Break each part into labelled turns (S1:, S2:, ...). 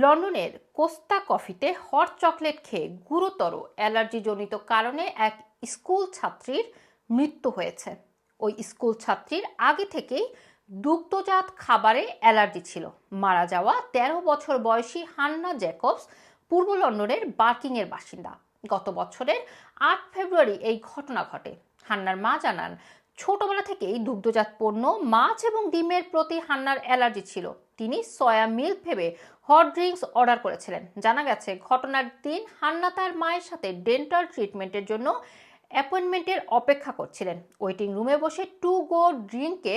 S1: লন্ডনের কোস্তা কফিতে hot chocolate খেয়ে গুরুতর অ্যালার্জিজনিত কারণে এক স্কুল ছাত্রীর মৃত্যু হয়েছে। ওই স্কুল ছাত্রীর আগে থেকেই দুগ্ধজাত খাবারে অ্যালার্জি ছিল। মারা যাওয়া তেরো বছর বয়সী হান্না জ্যাকবস পূর্ব লন্ডনের বার্কিংয়ের বাসিন্দা। গত বছরের আট ফেব্রুয়ারি এই ঘটনা ঘটে। হান্নার মা জানান ছোটবেলা থেকেই দুগ্ধজাত পণ্য, মাছ এবং ডিমের প্রতি হান্নার অ্যালার্জি ছিল। তিনি সয়া মিল্ক ভেবে হট ড্রিঙ্কস অর্ডার করেছিলেন। জানা গেছে, ঘটনার দিন হান্না তার মায়ের সাথে ডেন্টাল ট্রিটমেন্টের জন্য অ্যাপয়েন্টমেন্টের অপেক্ষা করছিলেন। ওয়েটিং রুমে বসে টু গো ড্রিঙ্কে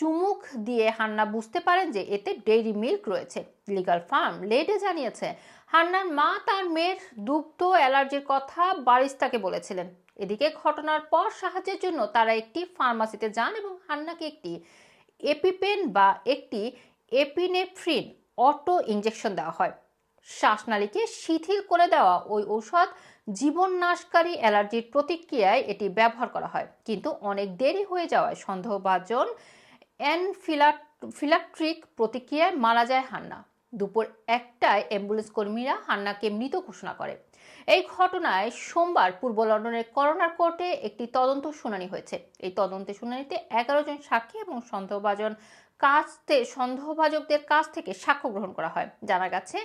S1: চুমুক দিয়ে হান্না বুঝতে পারেন যে এতে ডেইরি মিল্ক রয়েছে। লিগাল ফার্ম লেডে জানিয়েছে, হান্নার মা তার মেয়ের দুগ্ধ অ্যালার্জির কথা বারিস্তাকে বলেছিলেন। এদিকে ঘটনার পর সাহায্যের জন্য তারা একটি ফার্মাসিতে যান এবং হান্নাকে একটি এপিপেন বা একটি এপিনেফ্রিন অটো ইঞ্জেকশন দেওয়া হয়। শ্বাসনালীকে শিথিল করে দেওয়া ওই ঔষধ জীবন নাশকারী অ্যালার্জির প্রতিক্রিয়ায় এটি ব্যবহার করা হয়। কিন্তু অনেক দেরি হয়ে যাওয়ায় সন্দেহভাজন অ্যানফিলাট্রিক প্রতিক্রিয়ায় মারা যায় হান্না। দুপুর একটায় অ্যাম্বুলেন্স কর্মীরা হান্নাকে মৃত ঘোষণা করে। এই ঘটনায় সোমবার পূর্ব লন্ডনের করোনার কোর্টে একটি তদন্ত শুনানি হয়েছে। এই তদন্তে শুনানিতে এগারো জন সাক্ষী এবং সন্দেহভাজন কাছ সন্দেহভাজকদের কাছ থেকে সাক্ষ্য গ্রহণ করা হয়। জানা গেছে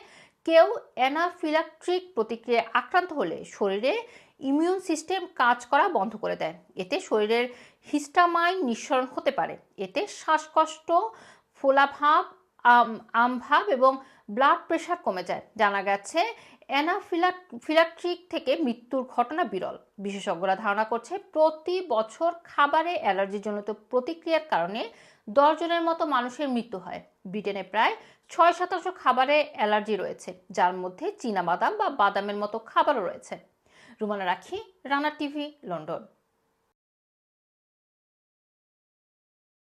S1: কেউ অ্যানাফিলাক্ট্রিক প্রতিক্রিয়ায় আক্রান্ত হলে শরীরে ইমিউন সিস্টেম কাজ করা বন্ধ করে দেয়। এতে শরীরের হিস্টামাইন নিঃসরণ হতে পারে। এতে শ্বাসকষ্ট, ফোলাভাব আমভাব এবং ব্লাড প্রেশার কমে যায়। জানা গেছে অ্যানাফিলাক্ট্রিক থেকে মৃত্যুর ঘটনা বিরল। বিশেষজ্ঞরা ধারণা করছে, প্রতি বছর খাবারে অ্যালার্জিজনিত প্রতিক্রিয়ার কারণে দশজনের মতো মানুষের মৃত্যু হয়। ব্রিটেনে প্রায় ছয় শতাংশ খাবারে অ্যালার্জি রয়েছে, যার মধ্যে চীনাবাদাম বা বাদামের মতো খাবারও রয়েছে। রুমানা রাখি, রানা টিভি, লন্ডন।